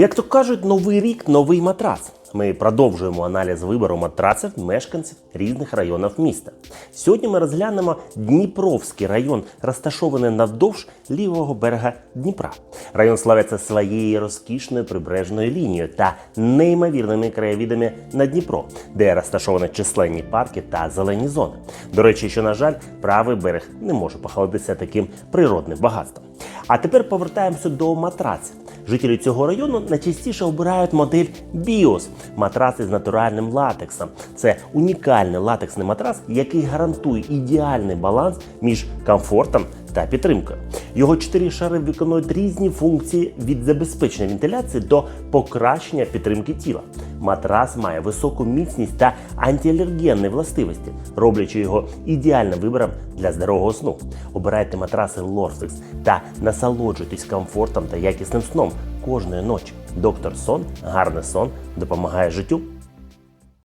Як то кажуть, новий рік новий матрац. Ми продовжуємо аналіз вибору матраців мешканців різних районів міста. Сьогодні ми розглянемо Дніпровський район, розташований навдовж лівого берега Дніпра. Район славиться своєю розкішною прибережною лінією та неймовірними краєвідами на Дніпро, де розташовані численні парки та зелені зони. До речі, що на жаль, правий берег не може похвалитися таким природним багатством. А тепер повертаємося до матраців. Жителі цього району найчастіше обирають модель BIOS – матраци з натуральним латексом. Це унікальний латексний матрас, який гарантує ідеальний баланс між комфортом та підтримкою. Його чотири шари виконують різні функції від забезпечення вентиляції до покращення підтримки тіла. Матрас має високу міцність та антиалергенні властивості, роблячи його ідеальним вибором для здорового сну. Обирайте матраси Lorfix та насолоджуйтесь комфортом та якісним сном кожної ночі. Доктор Сон, гарний сон допомагає життю.